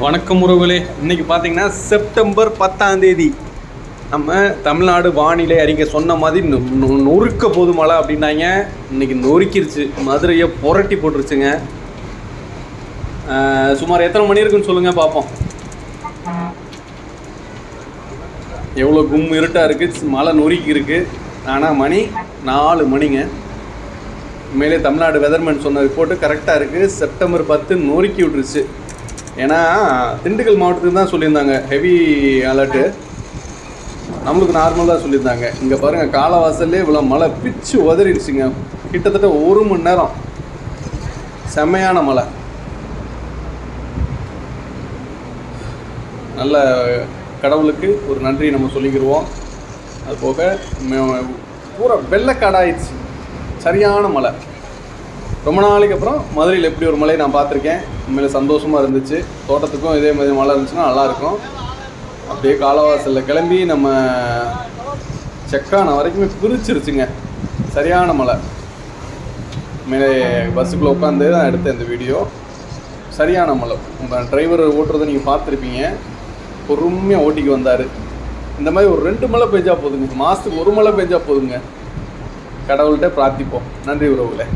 வணக்கம் உறவுகளே. இன்றைக்கி பார்த்தீங்கன்னா செப்டம்பர் பத்தாம் தேதி. நம்ம தமிழ்நாடு வானிலை அறிக்கை சொன்ன மாதிரி நொ- நொறுக்க போது மழை அப்படின்னாங்க. இன்னைக்கு நொறுக்கிருச்சு. மதுரையை புரட்டி போட்டுருச்சுங்க. சுமார் எத்தனை மணி இருக்குன்னு சொல்லுங்க பார்ப்போம் எவ்வளோ கும் இருட்டாக இருக்குது மழை நொறுக்கி இருக்குது ஆனால் மணி நாலு மணிங்க. மேலே தமிழ்நாடு வெதர்மேன் சொன்ன ரிப்போர்ட்டு கரெக்டாக இருக்குது செப்டம்பர் பத்து நொறுக்கி விட்டுருச்சு. ஏன்னா திண்டுக்கல் மாவட்டத்துக்கு தான் சொல்லியிருந்தாங்க ஹெவி அலர்ட்டு நம்மளுக்கு நார்மலாக சொல்லியிருந்தாங்க. இங்கே பாருங்கள் காலவாசல்லே இவ்வளோ மழை பிச்சு உதறிடுச்சுங்க. கிட்டத்தட்ட ஒரு மணி நேரம். செம்மையான மழை. நல்ல கடவுளுக்கு ஒரு நன்றி நம்ம சொல்லிக்கிடுவோம் அது போக பூரா வெள்ளைக்காடாயிடுச்சு. சரியான மழை. ரொம்ப நாளைக்கு அப்புறம் மதுரையில் எப்படி ஒரு மலை நான் பார்த்துருக்கேன். உண்மையில சந்தோஷமாக இருந்துச்சு. தோட்டத்துக்கும் இதே மாதிரி மழை இருந்துச்சுன்னா நல்லாயிருக்கும் அப்படியே காலவாசலில் கிளம்பி நம்ம செக்கான வரைக்குமே பிரிச்சிருச்சுங்க. சரியான மழை. மேலே பஸ்ஸுக்குள்ளே உட்காந்து தான் எடுத்தேன் இந்த வீடியோ. சரியான மழை. உங்கள் டிரைவர் ஓட்டுறதை நீங்கள் பார்த்துருப்பீங்க. பொறுமையாக ஓட்டிக்கு வந்தார். இந்த மாதிரி ஒரு ரெண்டு மழை பெஞ்சா போதுங்க. மாதத்துக்கு ஒரு மழை பெஞ்சா போதுங்க. கடவுள்கிட்ட பிரார்த்திப்போம். நன்றி உறவுகளை.